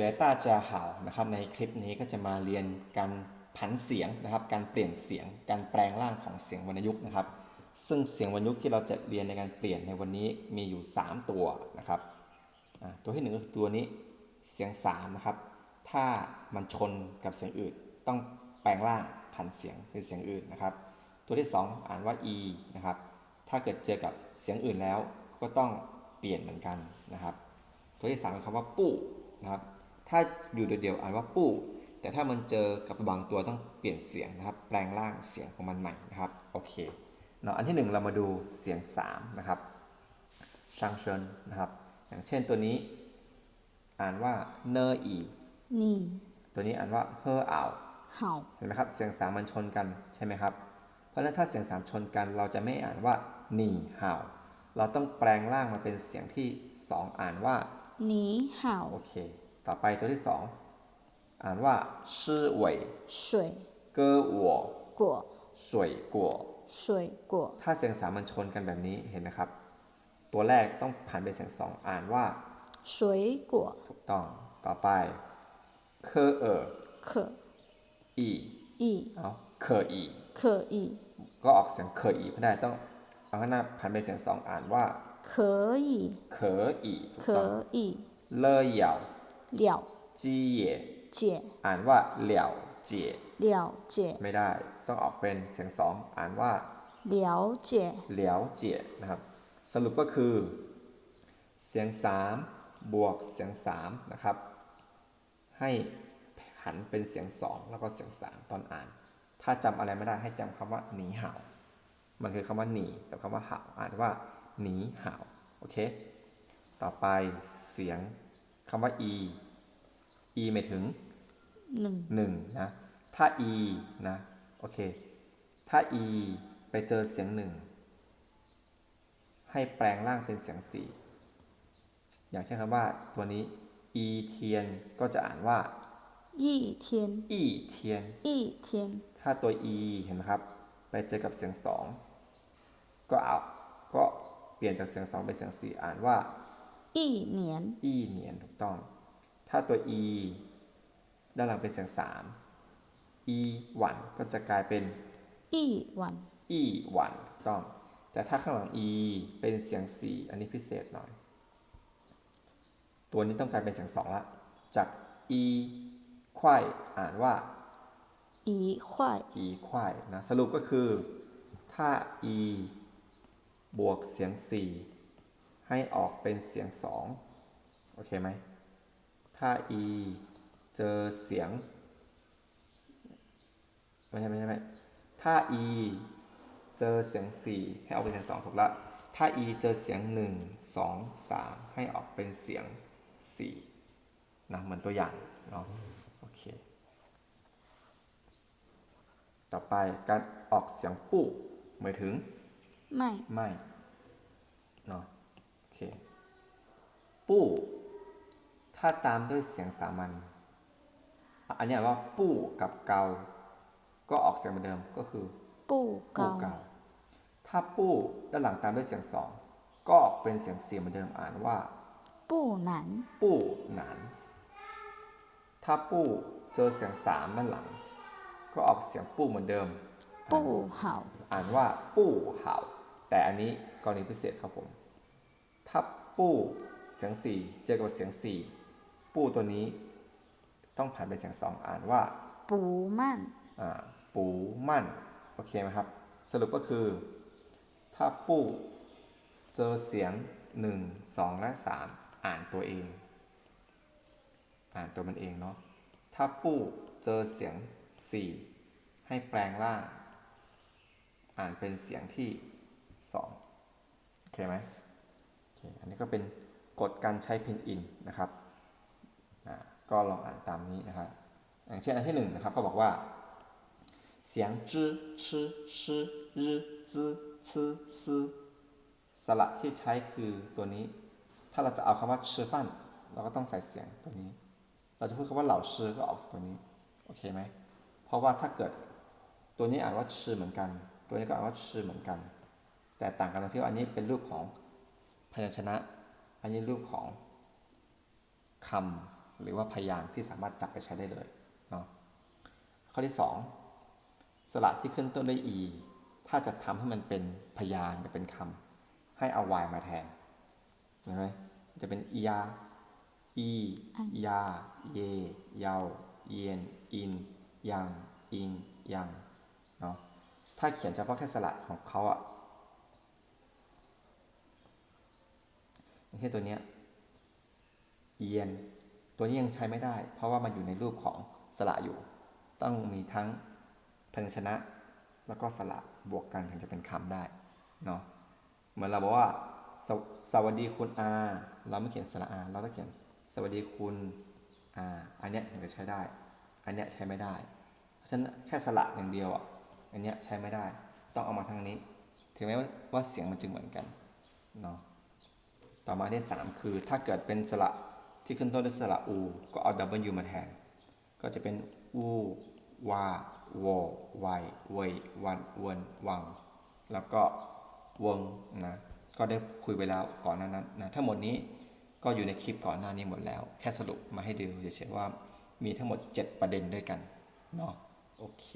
เดต้าจะหาวนะครับในคลิปนี้ก็จะมาเรียนการผันเสียงนะครับ การเปลี่ยนเสียง การแปลงร่างของเสียงวรรณยุกต์นะครับ ซึ่งเสียงวรรณยุกต์ที่เราจะเรียนในการเปลี่ยนในวันนี้มีอยู่ 3 ตัวนะครับตัวที่หนึ่งก็คือตัวนี้เสียง3นะครับ ถ้ามันชนกับเสียงอื่น ต้องแปลงร่างผันเสียงเป็นเสียงอื่นนะครับ ตัวที่ 2 อ่านว่า e นะครับ ถ้าเกิดเจอกับเสียงอื่นแล้วก็ต้องเปลี่ยนเหมือนกันนะครับ ตัวที่สามเป็นคำว่าปู้นะครับ ถ้าอยู่เดียวๆอ่านว่าปู้ แต่ถ้ามันเจอกับบางตัวต้องเปลี่ยนเสียงนะครับ แปลงร่างเสียงของมันใหม่นะครับโอเคเนาะอันที่ 1 เรามาดูเสียง 3 นะครับชังเชนนะครับ อย่างเช่นตัวนี้ อ่านว่าเนออีนี่ ตัวนี้อ่านว่าเฮอเอาเห่าเห็นไหมครับเสียงสามมันชนกันใช่ไหมครับ เพราะฉะนั้นถ้าเสียงสามชนกัน เราจะไม่อ่านว่านีเหาเราต้องแปลงร่างมาเป็นเสียงที่สองอ่านว่านีเหาโอเค ต่อไปตัวที่สองอ่านว่าชื่อเหวย 水 เกอหัว 果 สวยกัว 水果 ถ้าเสียงสามมันชนกันแบบนี้เห็นนะครับ ตัวแรกต้องผ่านเป็นเสียงสองอ่านว่า 水果 ถูกต้อง ต่อไปเคอเออ 可 อี 以 เอาเคออี 可以 ก็ออกเสียงเคออีไม่ได้ต้องเอาข้างหน้าผ่านเป็นเสียงสองอ่านว่า 可以 เคออีถูกต้อง 可以 เลอเหยา 了 จีเย่ 解 อ่านว่าเหลี่ยวเจีย 了解 ไม่ได้ ต้องออกเป็นเสียงสองอ่านว่า 了解 เหลียวเจียนะครับ สรุปก็คือ เสียงสามบวกเสียงสามนะครับ ให้หันเป็นเสียงสองแล้วก็เสียงสามตอนอ่าน ถ้าจำอะไรไม่ได้ให้จำคำว่าหนีเห่า มันคือคำว่าหนีแต่คำว่าเห่าอ่านว่าหนีเห่าโอเค ต่อไปเสียง คำว่า e e หมายถึงหนึ่งหนึ่งนะ ถ้า e นะ โอเค ถ้า e ไปเจอเสียงหนึ่ง ให้แปลงร่างเป็นเสียงสี่ อย่างเช่นคำว่าตัวนี้ e เทียนก็จะอ่านว่า อีเทียน อีเทียน อีเทียน ถ้าตัว e เห็นไหมครับ ไปเจอกับเสียงสอง ก็เอา ก็เปลี่ยนจากเสียงสองเป็นเสียงสี่อ่านว่า อีเหนียน อีเหนียนถูกต้อง ถ้าตัวอีด้านหลังเป็นเสียงสามอีหวันก็จะกลายเป็นอีหวันอีหวันถูกต้อง แต่ถ้าข้างหลังอีเป็นเสียงสี่อันนี้พิเศษหน่อย ตัวนี้ต้องกลายเป็นเสียงสองละจากอีควายอ่านว่าอีควายอีควายนะสรุปก็คือ ถ้าอีบวกเสียงสี่ ให้ออกเป็นเสียง2โอเคไหมถ้า e เจอเสียงไม่ใช่ไม่ใช่ไม่ถ้า e เจอเสียง 4 ให้ออกเป็นเสียง 2 ถูกละ ถ้า e เจอเสียง 1 2 3 ให้ออกเป็นเสียง 4 นะ เหมือนตัวอย่างเนาะ โอเค ต่อไปการออกเสียงปู้หมายถึง麦ไม่ เนาะโอ คปู้ถ้าตามด้วยเสียงสามัญอันนี้ว่าปู้กับเกา ก็ออกเสียงเหมือนเดิมก็คือ ปู้เกาถ้าปู้ด้านหลังตามด้วยเสียงสองก็ออกเป็นเสียงเสียงเหมือนเดิมอ่านว่า ปู้หนันปู้หนันถ้าปู้เจอเสียงสามด้านหลัง ก็ออกเสียงปู้เหมือนเดิม ปู้เห่า อ่านว่าปู้เห่า แต่อันนี้กรณีพิเศษครับผม ปู้เสียงสี่เจอกับเสียงสี่ปู้ตัวนี้ ต้องผ่านเป็นเสียงสองอ่านว่า不慢อ่าปูมั่นโอเคไหมครับ สรุปก็คือ ถ้าปู้เจอเสียงหนึ่งสองและสามอ่านตัวเอง อ่านตัวมันเองเนาะถ้าปู้เจอเสียงสี่ให้แปลงร่าง อ่านเป็นเสียงที่สองโอเคไหมโอันนี้ก็เป็นกฎการใช้พินอินนะครับก็ลองอ่านตามนี้นะครับ อย่างเช่นอันที่หนึ่งนะครับเขาบอกว่า เสียงจื้อชื่อชื่อรื้อจื้อซื่อซื่อสระที่ใช้คือตัวนี้ ถ้าเราจะเอาคำว่าชื่อฟันเราก็ต้องใส่เสียงตัวนี้ เราจะพูดคำว่าเหล่าชื่อก็ออกเสียงตัวนี้ โอเคไหม เพราะว่าถ้าเกิดตัวนี้อ่านว่าชื่อเหมือนกัน ตัวนี้ก็อ่านว่าชื่อเหมือนกัน แต่ต่างกันตรงที่ว่าอันนี้เป็นรูปของ พยัญชนะ อันนี้รูปของคำหรือว่าพยางที่สามารถจับไปใช้ได้เลยเนาะข้อที่ 2 สระที่ขึ้นต้นด้วย e ถ้าจะทำให้มันเป็นพยางค์หรือเป็นคำให้เอา y มาแทนเห็นไหมจะเป็นอียาอียาเยเยาเยียนอินยังอิงยังเนาะถ้าเขียนเฉพาะแค่สระของเขาอะ อย่างเช่นตัวเนี้ยเยียน ตัวนี้ยังใช้ไม่ได้ เพราะว่ามันอยู่ในรูปของสระอยู่ ต้องมีทั้งพยัญชนะ แล้วก็สระบวกกันถึงจะเป็นคำได้เนาะเหมือนเราบอกว่าสวสวัสดีคุณอาเราไม่เขียนสระอาเราต้องเขียนสวัสดีคุณอาอันเนี้ยถึงจะใช้ได้ อันเนี้ยใช้ไม่ได้ เพราะฉะนั้นแค่สระอย่างเดียวอะอันเนี้ยใช้ไม่ได้ ต้องเอามาทางนี้ ถึงแม้ว่าว่าเสียงมันจะเหมือนกันเนาะ ต่อมาที่สามคือ ถ้าเกิดเป็นสระที่ขึ้นต้นด้วยสระอูก็เอา W มาแทน ก็จะเป็นอูวาวอไวเวยวันเวนวัง แล้วก็วงนะก็ได้คุยไปแล้วก่อนหน้านั้นนะทั้งหมดนี้ก็อยู่ในคลิปก่อนหน้านี้หมดแล้ว แค่สรุปมาให้ดูเฉยๆว่ามีทั้งหมด 7 ประเด็นด้วยกันเนาะโอเค